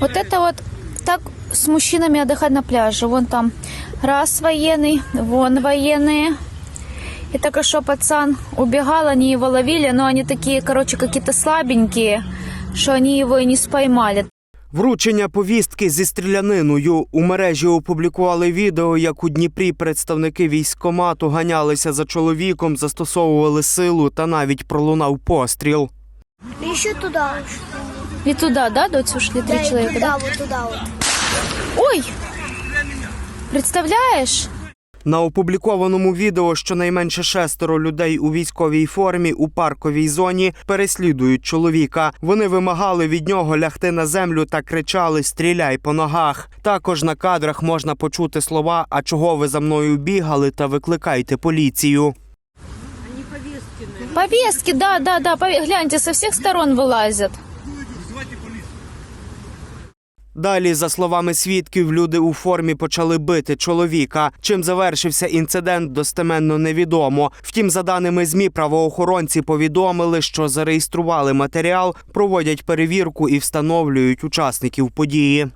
Вот это вот так с мужчинами отдыхать на пляже. Вон там раз военный, вон военные. И только что пацан убегал, они его ловили, но они такие, короче, какие-то слабенькие, что они его и не споймали. Вручення повістки зі стріляниною у мережі опублікували відео, як у Дніпрі представники військкомату ганялися за чоловіком, застосовували силу та навіть пролунав постріл. Еще туда. И туда, да, доцю ушли три Да, человека, туда, да? вот туда вот. Ой! Представляєш? На опублікованому відео щонайменше шестеро людей у військовій формі у парковій зоні переслідують чоловіка. Вони вимагали від нього лягти на землю та кричали Стріляй по ногах. Також на кадрах можна почути слова А чого ви за мною бігали та викликайте поліцію. Повестки, да, да, да. Гляньте, со всех сторон вылазят. Далі, за словами свідків, люди у формі почали бити чоловіка. Чим завершився інцидент, достеменно невідомо. Втім, за даними змі, правоохоронці повідомили, що зареєстрували матеріал, проводять перевірку і встановлюють учасників події.